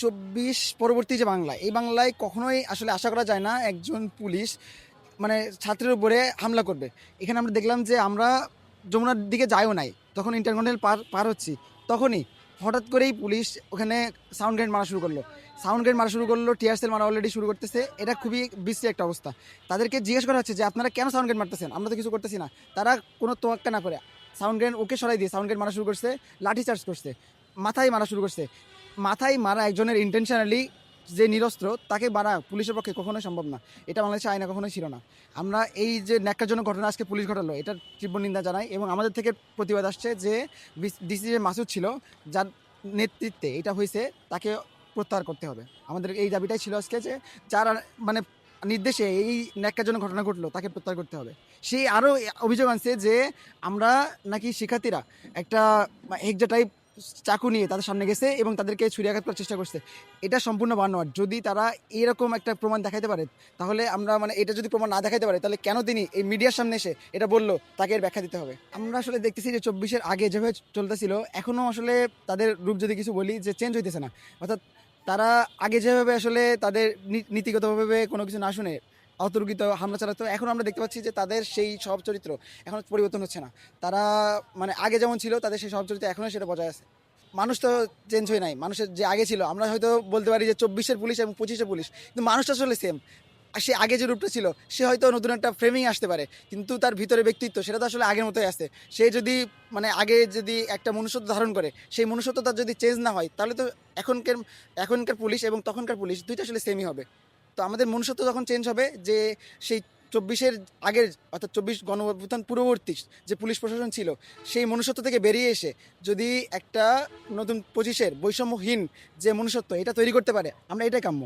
চব্বিশ পরবর্তী যে বাংলা এই বাংলায় কখনোই আসলে আশা করা যায় না একজন পুলিশ মানে ছাত্রের উপরে হামলা করবে। এখানে আমরা দেখলাম যে আমরা যমুনার দিকে যাইও নাই, তখন ইন্টারকন্টিনেন্টাল পার পার হচ্ছি। তখনই হঠাৎ করেই পুলিশ ওখানে সাউন্ড গ্রেড মারা শুরু করল। সাউন্ড গ্রেড মারা শুরু করল টিয়ার সেল মারা অলরেডি শুরু করতেছে, এটা খুবই বিশ্রী একটা অবস্থা। তাদেরকে জিজ্ঞেস করা হচ্ছে যে, আপনারা কেন সাউন্ড গ্রেড মারতেছেন? আমরা তো কিছু করতেছি না। তারা কোনো তোয়াক্কা না করে সাউন্ড গ্রেড ওকে সরাই দিয়ে সাউন্ড গ্রেড মারা শুরু করছে, লাঠি চার্জ করছে। মাথায় মারা শুরু করছে। মাথায় মারা একজনের ইন্টেনশনালি যে নিরস্ত্র, তাকে মারা পুলিশের পক্ষে কখনোই সম্ভব না। এটা বাংলাদেশে আইনা কখনোই ছিল না। আমরা এই যে ন্যাক্কারজনক ঘটনা আজকে পুলিশ ঘটালো, এটার তীব্র নিন্দা জানাই এবং আমাদের থেকে প্রতিবাদ আসছে যে ডিসি যে মাসুদ ছিল, যার নেতৃত্বে এটা হয়েছে, তাকে প্রত্যাহার করতে হবে। আমাদের এই দাবিটাই ছিল আজকে যে যারা মানে নির্দেশে এই ন্যাক্কারজনক ঘটনা ঘটলো, তাকে প্রত্যাহার করতে হবে। সেই আরও অভিযোগ আনছে যে আমরা নাকি শিক্ষার্থীরা একটা হেকজা টাইপ চাকু নিয়ে তাদের সামনে গেছে এবং তাদেরকে ছুরিয়াঘাত করার চেষ্টা করছে। এটা সম্পূর্ণ বানোয়ার যদি তারা এরকম একটা প্রমাণ দেখাতে পারে, তাহলে আমরা মানে এটা যদি প্রমাণ না দেখাতে পারে, তাহলে কেন তিনি এই মিডিয়ার সামনে এসে এটা বলল, তাকে এর ব্যাখ্যা দিতে হবে? আমরা আসলে দেখতেছি যে চব্বিশের আগে যেভাবে চলতেছিল এখনও আসলে তাদের রূপ যদি কিছু বলি যে চেঞ্জ হইতেছে না। অর্থাৎ তারা আগে যেভাবে আসলে তাদের নীতিগতভাবে কোনো কিছু না শুনে অতর্কিত হামলা চালাতো। এখন আমরা দেখতে পাচ্ছি যে তাদের সেই সব চরিত্র এখন পরিবর্তন হচ্ছে না। তারা মানে আগে যেমন ছিল, তাদের সেই সব চরিত্র এখনও সেটা বজায় আছে। মানুষ তো চেঞ্জ হয় নাই। মানুষের যে আগে ছিল, আমরা হয়তো বলতে পারি যে চব্বিশের পুলিশ এবং পঁচিশের পুলিশ, কিন্তু মানুষটা আসলে সেম সে আগে যে রূপটা ছিল, সে হয়তো নতুন একটা ফ্রেমিং আসতে পারে, কিন্তু তার ভিতরে ব্যক্তিত্ব, সেটা তো আসলে আগের মতোই আছে। সে যদি মানে আগে যদি একটা মনুষ্যত্ব ধারণ করে, সেই মনুষ্যত্ব তার যদি চেঞ্জ না হয়, তাহলে তো এখনকার এখনকার পুলিশ এবং তখনকার পুলিশ দুইটা আসলে সেমই হবে। তো আমাদের মনুষ্যত্ব যখন চেঞ্জ হবে যে সেই চব্বিশের আগের অর্থাৎ চব্বিশ গণঅভ্যুত্থান পূর্ববর্তী যে পুলিশ প্রশাসন ছিল, সেই মনুষ্যত্ব থেকে বেরিয়ে এসে যদি একটা নতুন পঁচিশের বৈষম্যহীন যে মনুষ্যত্ব, এটা তৈরি করতে পারে, আমরা এটাই কাম্য।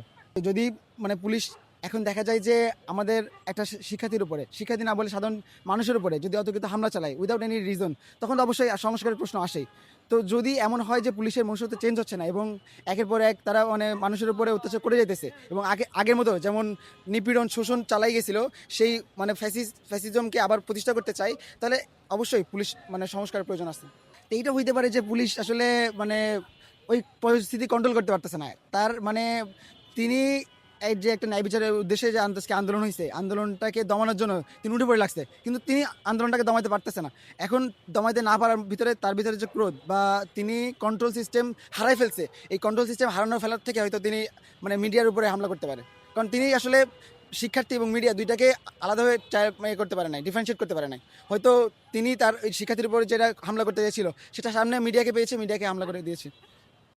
যদি মানে পুলিশ এখন দেখা যায় যে আমাদের একটা শিক্ষার্থীর উপরে, শিক্ষার্থী না বলে সাধারণ মানুষের উপরে যদি অতর্কিত হামলা চালায় উইদাউট এনি রিজন তখন অবশ্যই সংস্কারের প্রশ্ন আসেই। তো যদি এমন হয় যে পুলিশের মনুষ্যত্ব চেঞ্জ হচ্ছে না এবং একের পর এক তারা মানে মানুষের উপরে অত্যাচার করে যেতেছে এবং আগে, আগের মতো যেমন নিপীড়ন শোষণ চালাই গেছিল, সেই মানে ফ্যাসিস ফ্যাসিজমকে আবার প্রতিষ্ঠা করতে চাই, তাহলে অবশ্যই পুলিশ মানে সংস্কারের প্রয়োজন আছে। তো এইটা হইতে পারে যে পুলিশ আসলে মানে ওই পরিস্থিতি কন্ট্রোল করতে পারতেছে না। তার মানে তিনি এই যে একটা ন্যায় বিচারের উদ্দেশ্যে যে আজকে আন্দোলন হয়েছে আন্দোলনটাকে দমানোর জন্য তিনি উঠে পড়ে লাগছে। কিন্তু তিনি আন্দোলনটাকে দমাইতে পারতেছে না। এখন দমাইতে না পারার ভিতরে তার ভিতরে যে ক্রোধ বা তিনি কন্ট্রোল সিস্টেম হারাই ফেলছে, এই কন্ট্রোল সিস্টেম হারানোর ফেলার থেকে হয়তো তিনি মানে মিডিয়ার উপরে হামলা করতে পারে। কারণ তিনি আসলে শিক্ষার্থী এবং মিডিয়া দুইটাকে আলাদাভাবে ইয়ে করতে পারে নাই ডিফারেন্সিয়েট করতে পারে নাই। হয়তো তিনি তার শিক্ষার্থীর উপরে যেটা হামলা করতে চেয়েছিল, সেটা সামনে মিডিয়াকে পেয়েছে, মিডিয়াকে হামলা করে দিয়েছে।